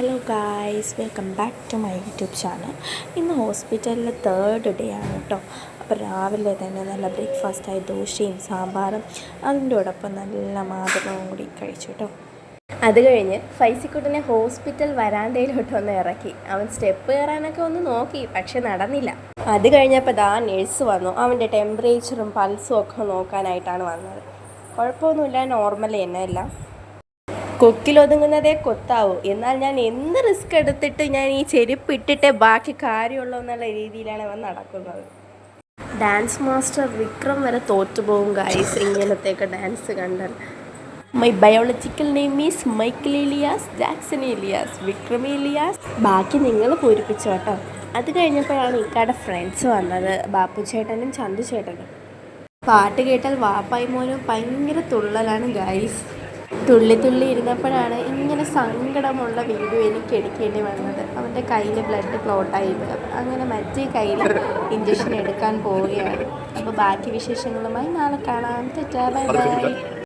Hello guys welcome back to my YouTube channel ഇന്ന് ഹോസ്പിറ്റലിലെ third day ആണ് കേട്ടോ അപ്പോൾ രാവിലെ തന്നെ നല്ല ബ്രേക്ക്ഫാസ്റ്റായി ദോശയും സാമ്പാറും. അതിന്റെ ഓടൊപ്പം നല്ല മാതളവും കൂടി കഴിച്ചു കേട്ടോ അത് കഴിഞ്ഞ് ഫൈസിക്കുട്ടനെ ഹോസ്പിറ്റൽ വരാന്തയിലോട്ട് ഒന്ന് ഇറക്കി. അവൻ സ്റ്റെപ്പ് കയറാനൊക്കെ ഒന്ന് നോക്കി പക്ഷെ നടന്നില്ല. അത് കഴിഞ്ഞപ്പോൾ ദാ നേഴ്സ് വന്നു. അവന്റെ ടെമ്പറേച്ചറും പൾസും ഒക്കെ നോക്കാനായിട്ടാണ് വന്നത്. കുഴപ്പമൊന്നുമില്ല നോർമൽ തന്നെ എല്ലാം. കൊക്കിലൊതുങ്ങുന്നതേ കൊത്താവൂ. എന്നാൽ ഞാൻ എന്ത് റിസ്ക് എടുത്തിട്ട് ഞാൻ ഈ ചെരുപ്പ് ഇട്ടിട്ടേ ബാക്കി കാര്യമുള്ളൂ എന്നുള്ള രീതിയിലാണ് അവൻ നടക്കുന്നത്. ഡാൻസ് മാസ്റ്റർ വിക്രം വരെ തോറ്റുപോകും ഗൈസ് ഇങ്ങനത്തെയൊക്കെ ഡാൻസ് കണ്ടാൽ. My biological name is Michael Iliyas Jackson Iliyas Vikram Iliyas ബാക്കി നിങ്ങൾ പൂരിപ്പിച്ചോ കേട്ടോ അത് കഴിഞ്ഞപ്പോഴാണ് ഇക്കാടെ ഫ്രണ്ട്സ് വന്നത് ബാപ്പു ചേട്ടനും ചന്തു ചേട്ടനും. പാട്ട് കേട്ടാൽ വാപ്പായി മോനും ഭയങ്കര തുള്ളലാണ് ഗൈസ് തുള്ളി തുള്ളി ഇരുന്നപ്പോഴാണ് ഇങ്ങനെ സങ്കടമുള്ള വീഡിയോ എനിക്ക് എടുക്കേണ്ടി വന്നത്. അവന്റെ കയ്യിൽ ബ്ലഡ് ക്ലോട്ടായി അങ്ങനെ മറ്റേ കയ്യിൽ ഇഞ്ചക്ഷൻ എടുക്കാൻ പോവുകയാണ്. അപ്പോൾ ബാക്കി വിശേഷങ്ങളുമായി നാളെ കാണാം. Bye bye.